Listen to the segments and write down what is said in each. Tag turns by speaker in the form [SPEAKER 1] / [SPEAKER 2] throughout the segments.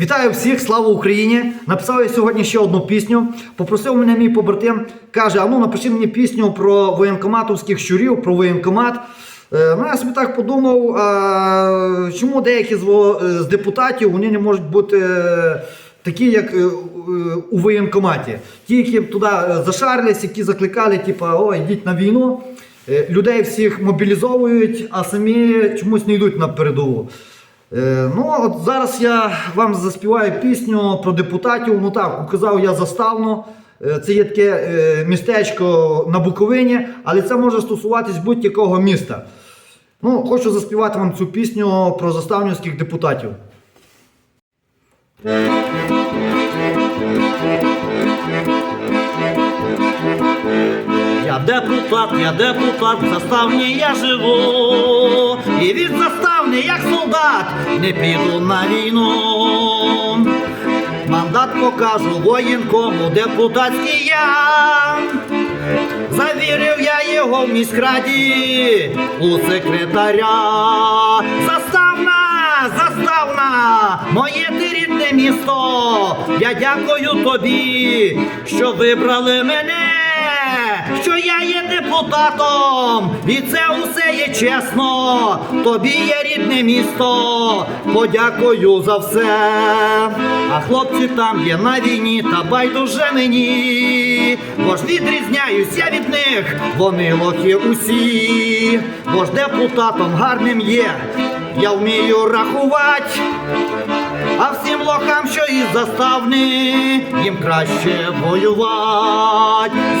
[SPEAKER 1] Вітаю всіх, слава Україні! Написав я сьогодні ще одну пісню. Попросив мене мій побратим, каже: а ну напиши мені пісню про воєнкоматовських щурів, про воєнкомат. Е, ну, я собі так подумав, а, чому деякі з, е, депутатів вони не можуть бути е, такі, як е, у воєнкоматі. Ті, які туди зашарились, які закликали, типу, о, йдіть на війну. Людей всіх мобілізовують, а самі чомусь не йдуть на передову. Е, ну, от зараз я вам заспіваю пісню про депутатів. Ну так, указав я заставно. Е, Це є таке е, містечко на Буковині, але це може стосуватись будь-якого міста. Ну, хочу заспівати вам цю пісню про заставнівських депутатів.
[SPEAKER 2] Я депутат, я депутат, в заставні я живу. Солдат, не піду на війну. Мандат покажу воєнкому депутатський я. Завірив я його в міськраді у секретаря. Заставна, заставна, моє ти рідне місто. Я дякую тобі, що вибрали мене що я є депутатом, і це усе є чесно. Тобі є рідне місто, подякую за все. А хлопці там є на війні, та байдуже мені. Бо ж відрізняюсь я від них, вони лохи усі, бо ж депутатом гарним є, я вмію рахувати. А всім лохам, що із заставни, їм краще воювати.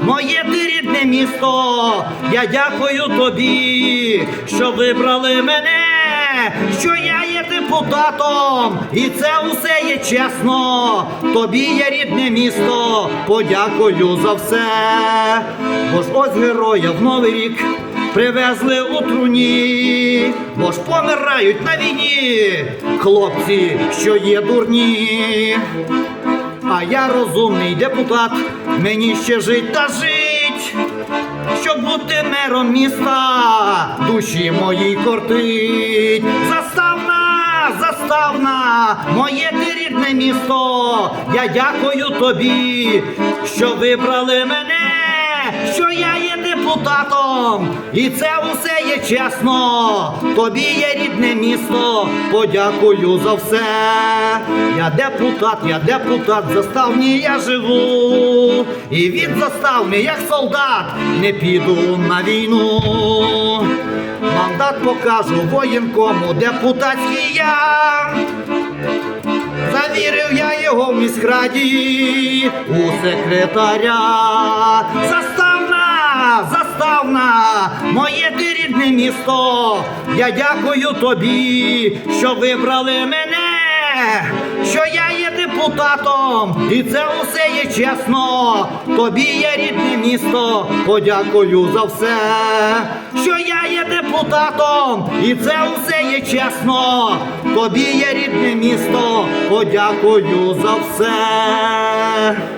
[SPEAKER 2] Моє ти рідне місто. Я дякую тобі, що вибрали мене, що я є депутатом, і це усе є чесно. Тобі є рідне місто, подякую за все. Бо ж ось героя в новий рік привезли у труні, бо ж помирають на війні хлопці, що є дурні. А я розумний депутат, мені ще жить та жить, щоб бути мером міста, душі моїй кортить. Заставна, заставна, моє ти рідне місто. Я дякую тобі, що вибрали мене, депутатом, і це усе є чесно. Тобі є рідне місто, подякую за все. Я депутат, я депутат, заставні я живу. І від заставни, як солдат, не піду на війну. Мандат покажу воєнкому, депутатський я. Завірив я його в міськраді у секретаря. Заставна, моє ти рідне місто. Я дякую тобі, що вибрали мене, що я є депутатом, і це усе є чесно. Тобі є рідне місто, подякую за все, що я є депутатом, і це усе є чесно. Тобі є рідне місто, подякую за все.